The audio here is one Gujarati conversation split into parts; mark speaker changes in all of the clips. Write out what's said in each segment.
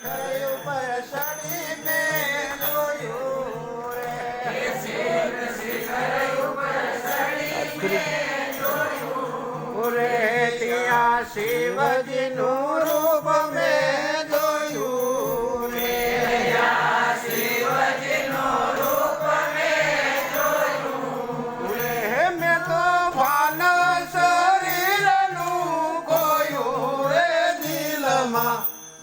Speaker 1: શિખર ઉપર રૂપ મેં જોયું રે શિવજીનું રૂપ મેં જોયું ઉરે મેં તો ભાન શરીરનું કોયું રે દિલમાં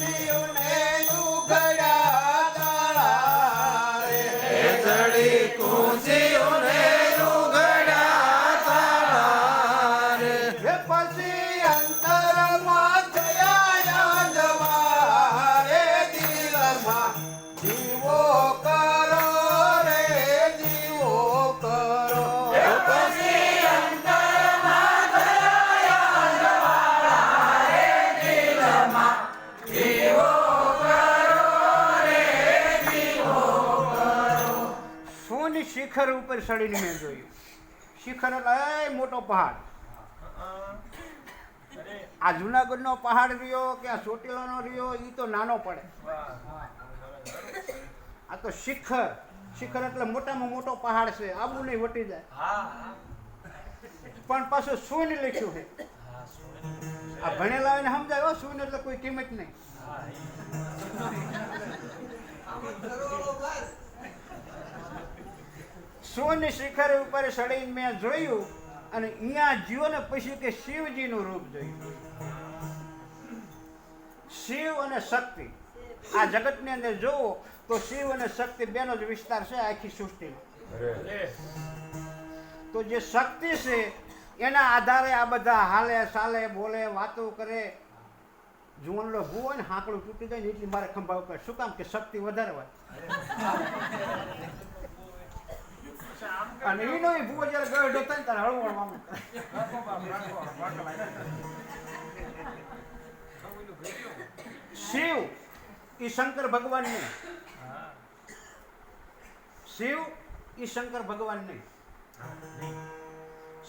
Speaker 1: Mateo. સોની શિખર ઉપર ચડીને મેં જોયું. શિખર એટલે મોટો પહાડ. આ જુનાગઢનો પહાડ રહ્યો કે આ ચોટીલાનો રહ્યો એ તો નાનો પડે. આ તો શિખર. શિખર એટલે મોટામાં મોટો પહાડ છે. આબુ નહીં વટી જાય. પણ પાછું શૂન્ય લખ્યું છે. આ ભણેલા હોય ને સમજાય, હો, શૂન્ય એટલે કોઈ કિંમત નહીં. શૂન્ય શિખર ઉપર ચડીને મેં જોયું અને અહીંયા જીવો પછી કે શિવજીનું રૂપ જોયું. શિવ અને શક્તિ. આ જગતની અંદર જોવો તો શિવ અને શક્તિ બેનો જ વિસ્તાર છે આખી સૃષ્ટિમાં તો જે શક્તિ છે, એના આધારે આ બધા હાલે ચાલે બોલે વાતો કરે, જુવાનલો ભૂ હોય ને હાંકડું તૂટી જાય ને એટલી મારે ખંભાવ કરે શું કામ કે શક્તિ વધારે હોય? અને એનો ભૂવો જ્યારે ગયો થાય ને ત્યારે હળવું હળવાનું શિવ એ શંકર ભગવાન નહીં શિવ એ શંકર ભગવાન નહીં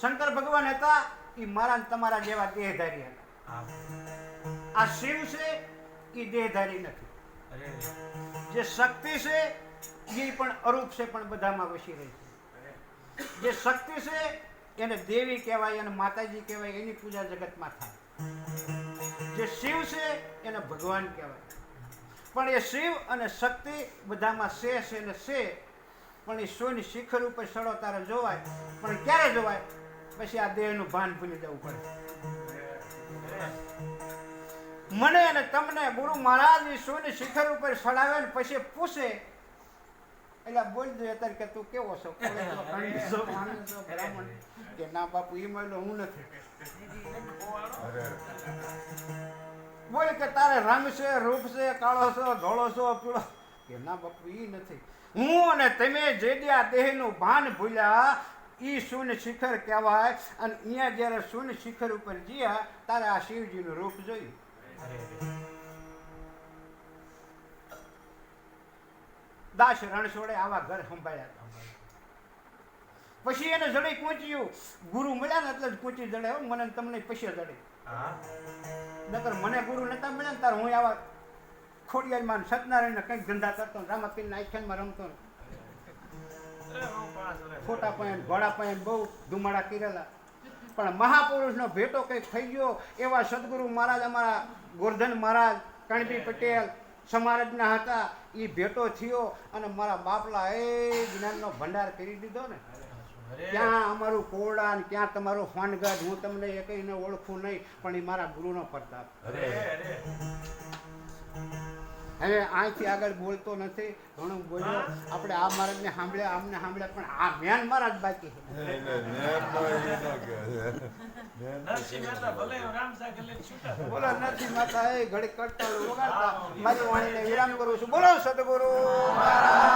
Speaker 1: શંકર ભગવાન હતા એ મારા ને તમારા જેવા દેહધારી હતા. આ શિવ છે એ દેહધારી નથી. જે શક્તિ છે એ પણ અરૂપ છે પણ બધામાં વસી રહી છે. જે શક્તિ છે એને દેવી કહેવાય અને માતાજી કહેવાય, એની પૂજા જગતમાં થાય. જે શિવ છે એને ભગવાન કહેવાય. પણ એ શિવ અને શક્તિ બધામાં છે છે ને છે પણ એ સોની શિખર ઉપર સડો તારે જોવાય, પણ ક્યારે જોવાય? પછી આ દેહનું ભાન ભૂલી જવું પડે. મને અને તમને ગુરુ મહારાજ સોની શિખર ઉપર સડાવે ને પછી પૂછે એટલે બોલ દે અત્યારે કે તું કેવો છો? બ્રાહ્મણ કે ના બાપુ એ મળ્યો હું નથી. બોલ કે તારે રંગ છે રૂપ છે કાળો છો ધોળો છો પીળો? કે ના બાપુ એ નથી. હું અને તમે જે આ દેહનું ભાન ભૂલ્યા એ શૂન શિખર કહેવાય. અને અહીંયા જ્યારે શૂન શિખર ઉપર જીયા તારે આ શિવજીનું રૂપ જોયું. દાસ રણછોડે આવા ઘર સંભાળ્યા પછી એને જડે પહોંચ્યું. ગુરુ મળ્યા ને એટલે જ પહોંચી જડે મને તમને પછી જડે. નકર મને ગુરુ નતા મળ્યા ને તાર હું આવા ખોડિયારમાં સત્યનારાયણ કંઈક ધંધા કરતો ને રામાપીરના આખ્યાનમાં રમતો ખોટા પાયન ઘોડા પાયન બહુ ધુમાડા કરેલા. પણ મહાપુરુષનો ભેટો કંઈક થઈ ગયો એવા સદગુરુ મહારાજ અમારા ગોરધન મહારાજ કણબી પટેલ સમારજના હતા એ ભેટો થયો અને મારા બાપલા એ જ્ઞાનનો ભંડાર કરી દીધો ને. ક્યાં અમારું કોરડા ને ક્યાં તમારું ફોનગઢ હું તમને એ કહીને ઓળખું નહીં પણ એ મારા ગુરુનો પ્રતાપ. હવે આથી આગળ બોલતો નથી ઘણું બોલ્યો. આપણે આ મહારાજને સાંભળ્યા આમને સાંભળ્યા પણ આ મેન મહારાજ બાકી બોલો નથી માતા એ ઘડી કટકા મારી વાણીને વિરામ કરું છું. બોલો સદગુરુ